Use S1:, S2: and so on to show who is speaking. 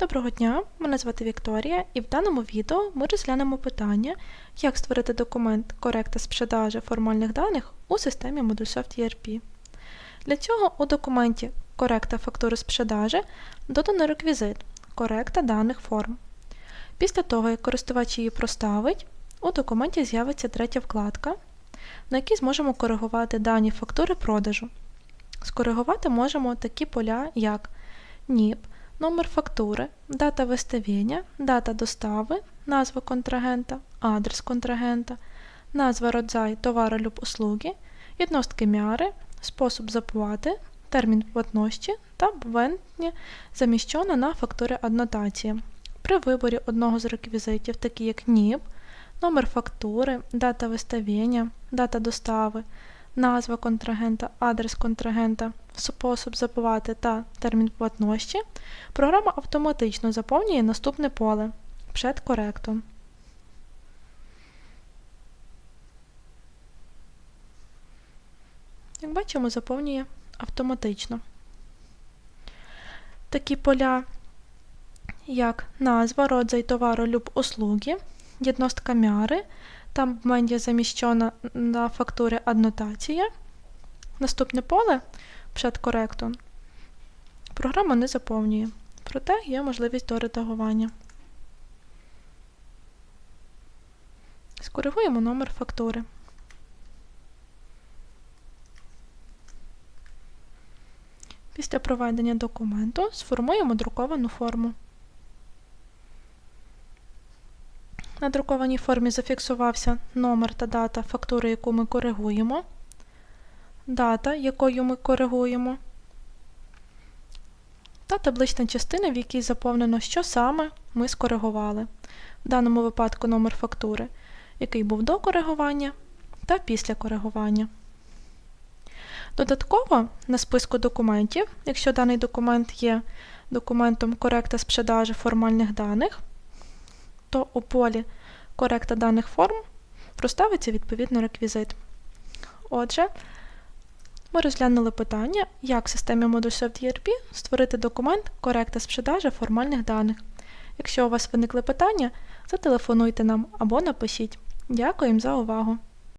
S1: Доброго дня, мене звати Вікторія, і в даному відео ми розглянемо питання, як створити документ коректа з продажі формальних даних у системі Modulesoft ERP. Для цього у документі коректа фактури з продажі додано реквізит коректа даних форм. Після того, як користувач її проставить, у документі з'явиться третя вкладка, на якій зможемо коригувати дані фактури продажу. Скоригувати можемо такі поля, як НІП, номер фактури, дата виставлення, дата достави, назва контрагента, адрес контрагента, назва родзай товару люб услуги, відностки мяри, спосіб заплати, термін платності та введення заміщено на фактури аднотації. При виборі одного з реквізитів, такі як НІП, номер фактури, дата виставлення, дата достави, назва контрагента, адрес контрагента, спосіб заплати та термін платності, програма автоматично заповнює наступне поле перед коректом. Як бачимо, заповнює автоматично. Такі поля, як назва, родзай товару люб услуги, єдностка мяри, там в мене заміщена на фактурі аднотація. Наступне поле коректом програма не заповнює, проте є можливість до редагування. Скоригуємо номер фактури. Після проведення документу сформуємо друковану форму. На друкованій формі зафіксувався номер та дата фактури, яку ми коригуємо, дата, якою ми коригуємо, та таблична частина, в якій заповнено, що саме ми скоригували. В даному випадку номер фактури, який був до коригування та після коригування. Додатково на списку документів, якщо даний документ є документом коректа з продажі формальних даних, то у полі коректа даних форм проставиться відповідно реквізит. Отже, ми розглянули питання, як в системі Modulesoft ERP створити документ коректа з продажі формальних даних. Якщо у вас виникли питання, зателефонуйте нам або напишіть. Дякуємо за увагу!